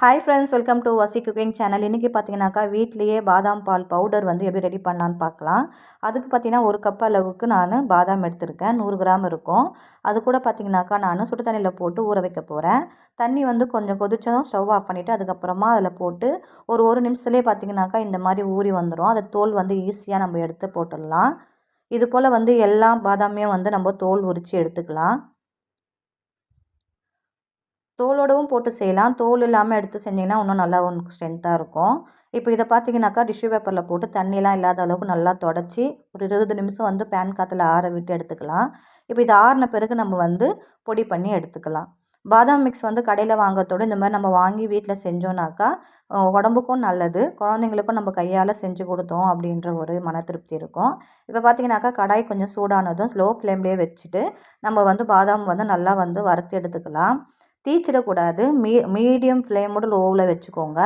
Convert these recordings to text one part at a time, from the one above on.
Hi friends welcome to Vasi cooking channel இன்றைக்கி பார்த்தீங்கன்னாக்கா வீட்லேயே பாதாம் பால் பவுடர் வந்து எப்படி ரெடி பண்ணலான்னு பார்க்கலாம் அதுக்கு பார்த்தீங்கன்னா ஒரு கப் அளவுக்கு நான் பாதாம் எடுத்திருக்கேன். நூறு கிராம் இருக்கும். அது கூட பார்த்தீங்கன்னாக்கா நான் சுடு தண்ணியில் போட்டு ஊற வைக்க போகிறேன் தண்ணி வந்து கொஞ்சம் கொதிச்சதும் ஸ்டவ் ஆஃப் பண்ணிவிட்டு அதுக்கப்புறமா அதில் போட்டு ஒரு ஒரு நிமிஷத்துலேயே பார்த்தீங்கன்னாக்கா இந்த மாதிரி ஊறி வந்துடும் அதை தோல் வந்து ஈஸியாக நம்ம எடுத்து போட்டுடலாம். இது போல் வந்து எல்லா பாதாமையும் வந்து நம்ம தோல் உரித்து எடுத்துக்கலாம். தோலோடவும் போட்டு செய்யலாம். தோல் இல்லாமல் எடுத்து செஞ்சிங்கன்னா இன்னும் நல்லா உனக்கு ஸ்ட்ரென்த்தாக இருக்கும். இப்போ இதை பார்த்தீங்கன்னாக்கா டிஷ்யூ பேப்பரில் போட்டு தண்ணியெலாம் இல்லாத அளவுக்கு நல்லா தொடச்சி ஒரு இருபது நிமிஷம் வந்து பேன் காற்றுல ஆற விட்டு எடுத்துக்கலாம். இப்போ இது ஆறின பிறகு நம்ம வந்து பொடி பண்ணி எடுத்துக்கலாம். பாதாம் மிக்ஸ் வந்து கடையில் வாங்குறதோடு இந்த மாதிரி நம்ம வாங்கி வீட்டில் செஞ்சோன்னாக்கா உடம்புக்கும் நல்லது. குழந்தைங்களுக்கும் நம்ம கையால் செஞ்சு கொடுத்தோம் அப்படின்ற ஒரு மன திருப்தி இருக்கும். இப்போ பார்த்தீங்கன்னாக்கா கடாய் கொஞ்சம் சூடானதும் ஸ்லோ ஃப்ளேம்லேயே வச்சுட்டு நம்ம வந்து பாதாம் வந்து நல்லா வந்து வறுத்து எடுத்துக்கலாம். தீச்சிடக்கூடாது. மீ மீடியம் ஃப்ளேமோட லோவில் வச்சுக்கோங்க.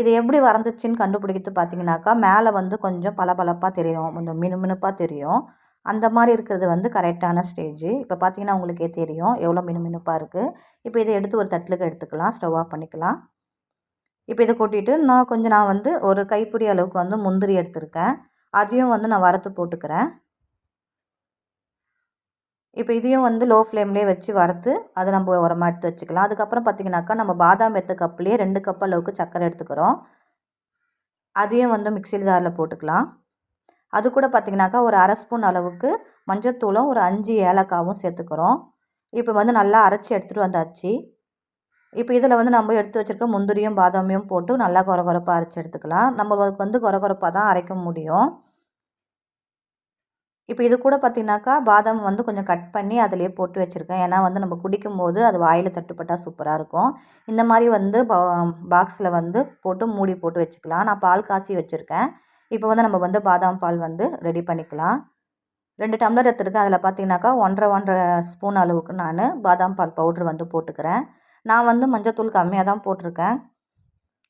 இது எப்படி வறந்துச்சின்னு கண்டுபிடிக்கிறது பார்த்தீங்கன்னாக்கா மேலே வந்து கொஞ்சம் பளபளப்பாக தெரியும். கொஞ்சம் மினுமினுப்பாக தெரியும். அந்த மாதிரி இருக்கிறது வந்து கரெக்டான ஸ்டேஜ். இப்போ பார்த்தீங்கன்னா உங்களுக்கே தெரியும் எவ்வளோ மினுமினுப்பாக இருக்குது இப்போ இதை எடுத்து ஒரு தட்டிலுக்கு எடுத்துக்கலாம் ஸ்டவ் ஆஃப் பண்ணிக்கலாம். இப்போ இதை கொட்டிட்டு நான் கொஞ்சம் நான் வந்து ஒரு கைப்பிடி அளவுக்கு வந்து முந்திரி எடுத்திருக்கேன். அதையும் வந்து நான் வறுத்து போட்டுக்கிறேன். இப்போ இதையும் வந்து லோ ஃப்ளேம்லேயே வச்சு வறுத்து அதை நம்ம உரமாக எடுத்து வச்சுக்கலாம். அதுக்கப்புறம் பார்த்திங்கனாக்கா நம்ம பாதாம் எத்த கப்லேயே ரெண்டு கப் அளவுக்கு சர்க்கரை எடுத்துக்கிறோம். அதையும் வந்து மிக்சியில் ஜாரில் போட்டுக்கலாம். அது கூட பார்த்திங்கனாக்கா ஒரு அரை ஸ்பூன் அளவுக்கு மஞ்சத்தூளும் ஒரு அஞ்சு ஏலக்காவும் சேர்த்துக்கிறோம். இப்போ வந்து நல்லா அரைச்சி எடுத்துகிட்டு வந்தாச்சு. இப்போ இதில் வந்து நம்ம எடுத்து வச்சுருக்க முந்திரியும் பாதாமியும் போட்டு நல்லா குறை அரைச்சி எடுத்துக்கலாம். நம்மளுக்கு வந்து குறை தான் அரைக்க முடியும். இப்போ இது கூட பார்த்திங்கனாக்கா பாதாம் வந்து கொஞ்சம் கட் பண்ணி அதிலே போட்டு வச்சுருக்கேன். ஏன்னா வந்து நம்ம குடிக்கும்போது அது வாயில் தட்டுப்பட்டால் சூப்பராக இருக்கும். இந்த மாதிரி வந்து பா பாக்ஸில் வந்து போட்டு மூடி போட்டு வச்சுக்கலாம். நான் பால் காசி வச்சுருக்கேன். இப்போ வந்து நம்ம வந்து பாதாம் பால் வந்து ரெடி பண்ணிக்கலாம். ரெண்டு டம்ளர் எடுத்துருக்கேன். அதில் பார்த்தீங்கன்னாக்கா ஒன்றரை ஒன்றரை ஸ்பூன் அளவுக்கு நான் பாதாம் பால் பவுட்ரு வந்து போட்டுக்கிறேன். நான் வந்து மஞ்சத்தூள் கம்மியாக தான் போட்டிருக்கேன்.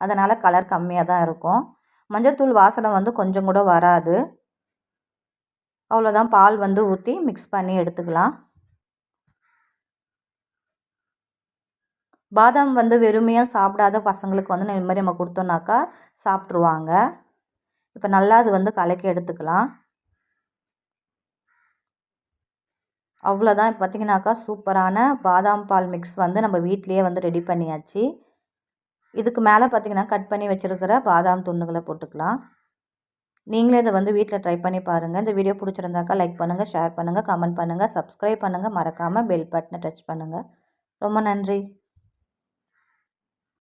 அதனால் கலர் கம்மியாக தான் இருக்கும். மஞ்சத்தூள் வாசனை வந்து கொஞ்சம் கூட வராது. அவ்வளோதான் பால் வந்து ஊற்றி மிக்ஸ் பண்ணி எடுத்துக்கலாம். பாதாம் வந்து வெறுமையாக சாப்பிடாத பசங்களுக்கு வந்து இந்த மாதிரி நம்ம கொடுத்தோன்னாக்கா சாப்பிட்ருவாங்க இப்போ நல்லா அது வந்து கலக்கி எடுத்துக்கலாம். அவ்வளோதான். இப்போ பார்த்திங்கனாக்கா சூப்பரான பாதாம் பால் மிக்ஸ் வந்து நம்ம வீட்லேயே வந்து ரெடி பண்ணியாச்சு. இதுக்கு மேலே பார்த்திங்கன்னா கட் பண்ணி வச்சுருக்கிற பாதாம் துண்டுகளை போட்டுக்கலாம். நீங்களே இதை வந்து வீட்டில் ட்ரை பண்ணி பாருங்கள் இந்த வீடியோ பிடிச்சிருந்தாக்கா லைக் பண்ணுங்கள் ஷேர் பண்ணுங்கள் கமெண்ட் பண்ணுங்கள் சப்ஸ்கிரைப் பண்ணுங்கள் மறக்காமல் பெல் பட்டனை டச் பண்ணுங்கள் ரொம்ப நன்றி.